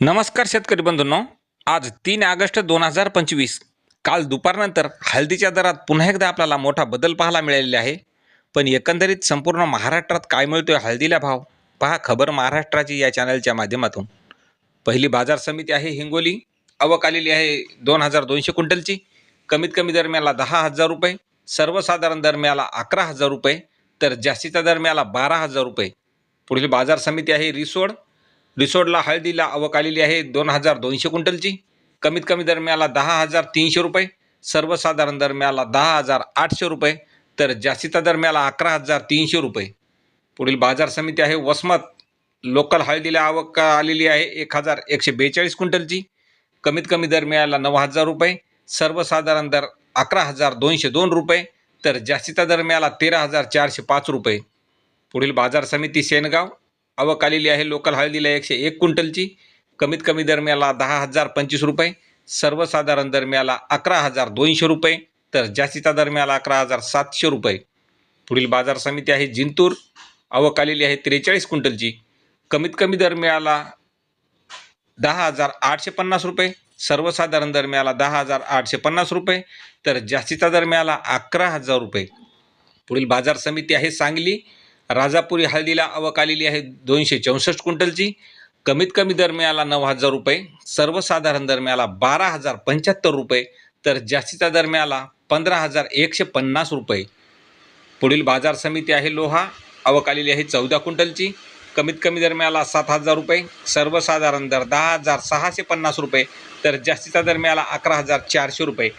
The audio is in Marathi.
नमस्कार शेतकरी बंधूंनो. आज तीन ऑगस्ट दोन हजार पंचवीस. काल दुपारनंतर हळदीच्या दरात पुन्हा एकदा आपल्याला मोठा बदल पाहायला मिळालेला आहे. पण एकंदरीत संपूर्ण महाराष्ट्रात काय मिळतोय हळदीला भाव? पहा खबर महाराष्ट्राची या चॅनलच्या माध्यमातून. पहिली बाजार समिती आहे हिंगोली. आवक आलेली आहे दोन हजार दोनशे क्विंटलची. कमीत कमी दरम्याला दहा हजार रुपये. सर्वसाधारण दरम्याला अकरा हजार रुपये. तर जास्तीचा दरम्याला बारा हजार रुपये. पुढील बाजार समिती आहे रिसोड. रिसोडला हळदीला आवक आलेली आहे दोन हजार दोनशे क्विंटलची. कमीत कमी दरम्याला दहा हजार तीनशे रुपये सर्वसाधारण दरम्याला दहा हजार आठशे रुपये तर जास्तीचा दरम्याला अकरा हजार तीनशे रुपये. पुढील बाजार समिती आहे वसमत. लोकल हळदीला आवक आलेली आहे एक हजार एकशे बेचाळीस क्विंटलची. कमीत कमी दरम्याला नऊ हजार रुपये सर्वसाधारण दर अकरा हजार दोनशे दोन रुपये तर जास्तीचा दरम्याला तेरा हजार चारशे पाच रुपये. पुढील बाजार समिती सेनगाव. आवक आलेली आहे लोकल हळदीला एकशे एक क्विंटलची. कमीत कमी दरम्याला दहा हजार पंचवीस रुपये सर्वसाधारण दरम्याला अकरा हजार दोनशे रुपये तर जास्तीचा दरम्याला अकरा हजार सातशे रुपये. पुढील बाजार समिती आहे जिंतूर. आवक आलेली आहे त्रेचाळीस क्विंटलची. कमीत कमी दरम्याला दहा हजार आठशे पन्नास रुपये सर्वसाधारण दरम्याला दहा हजार आठशे पन्नास रुपये तर जास्तीचा दरम्याला अकरा हजार रुपये. पुढील बाजार समिती आहे सांगली. राजापुरी हळदीला आवक आलेली आहे दोनशे चौसष्ट क्विंटलची. कमीत कमी दरम्याला नऊ हजार रुपये. सर्वसाधारण दरम्याला बारा हजार पंच्याहत्तर रुपये. तर जास्तीचा दरम्याला पंधरा हजार एकशे पन्नास रुपये. पुढील बाजार समिती आहे लोहा. आवक आलेली आहे चौदा क्विंटलची. कमीत कमी दरम्याला सात हजार रुपये. सर्वसाधारण दर दहा हजार सहाशे पन्नास रुपये. तर जास्तीचा दरम्याला अकरा हजार चारशे रुपये.